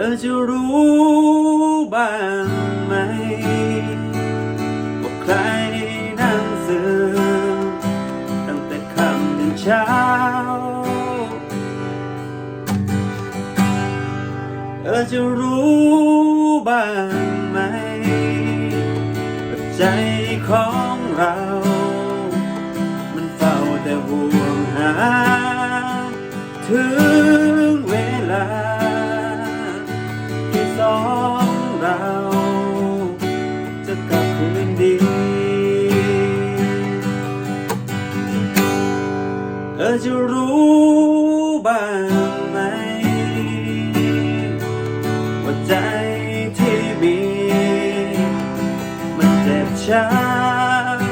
อจะรู้บ้างไหมว่าใครนหนังสือตั้งแต่ค่ำถึงเช้า เธอจะรู้บ้างไหมว่าใจของเรา ที่สองเรา จะกลับคืนดี เธอจะรู้บ้างไหม ว่าใจที่มี มันเจ็บช้ำ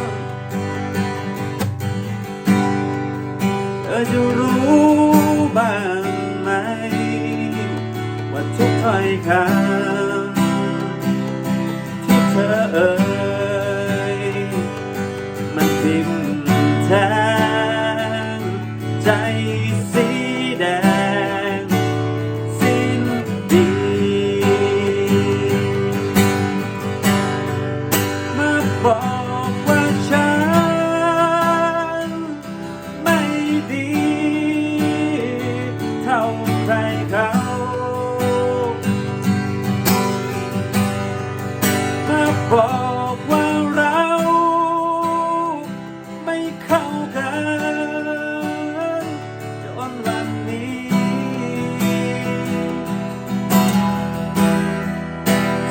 เธอจะรู้ ว่าทุกถ้อยคำที่เธอเอ่ยมันทิ่มแทง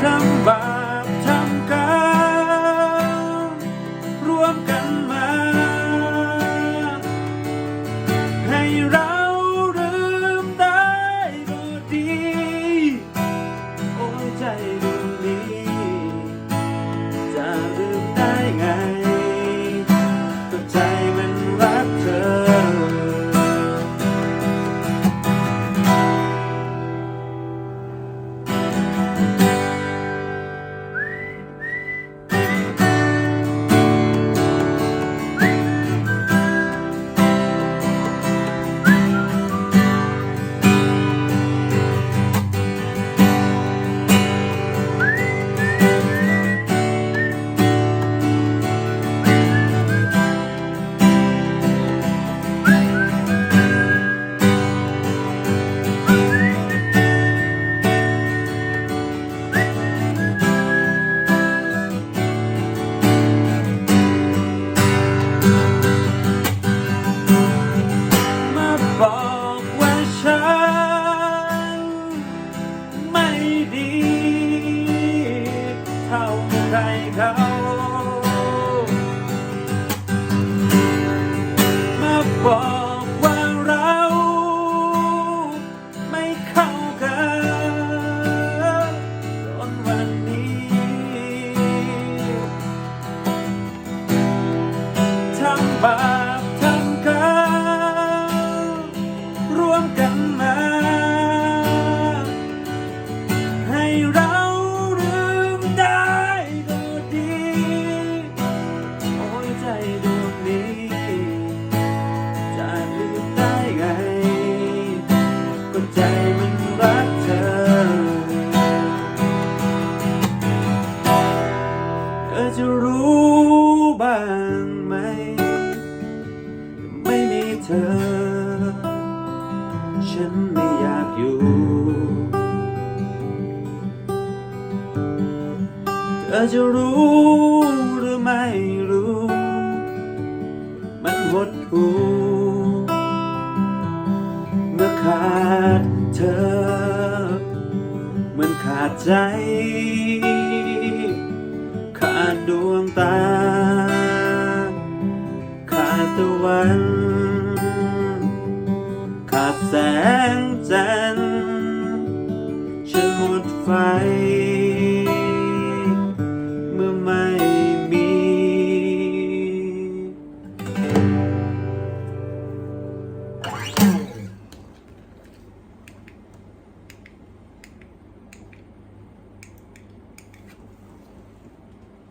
ท ม เธอ ฉันไม่อยากอยู่ เธอจะรู้หรือไม่รู้ มันหดหูเมื่อขาดเธอ เหมือนขาดใจ ขาดดวงตา ขาดตะวัน บแสงจันทร์ฉันหมดไฟ เมื่อไม่มี